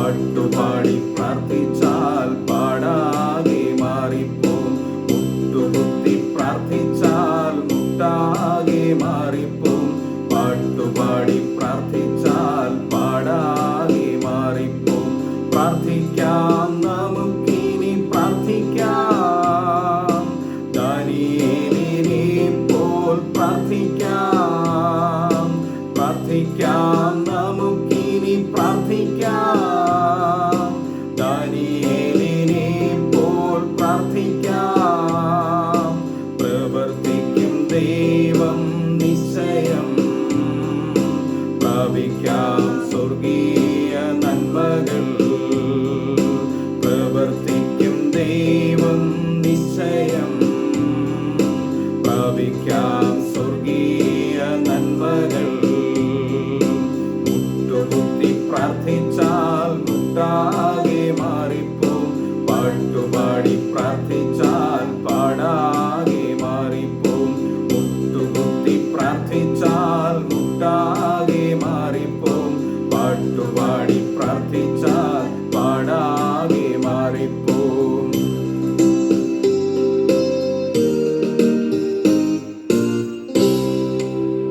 പാട്ടുപാടി പ്രാർത്ഥിച്ചാൽ പാടാകെ മാറിപ്പോം. മുട്ടുകുത്തി പ്രാർത്ഥിച്ചാൽ മുട്ടാകെ മാറിപ്പോം. പാട്ടുപാടി പ്രാർത്ഥിച്ചാൽ പാടാകെ മാറിപ്പോം. പ്രാർത്ഥിക്കാം നമുക്കിനി പ്രാർത്ഥിക്കാം. ദാനിയേലിനെ പോൽ പ്രാർത്ഥിക്കാം. പ്രാർത്ഥിക്കാം നൽകിയ നന്മകൾ പ്രവർത്തിക്കും ദൈവം നിശ്ചയം. ഭവിക്കാം പാട്ടുപാടി പ്രാർത്ഥന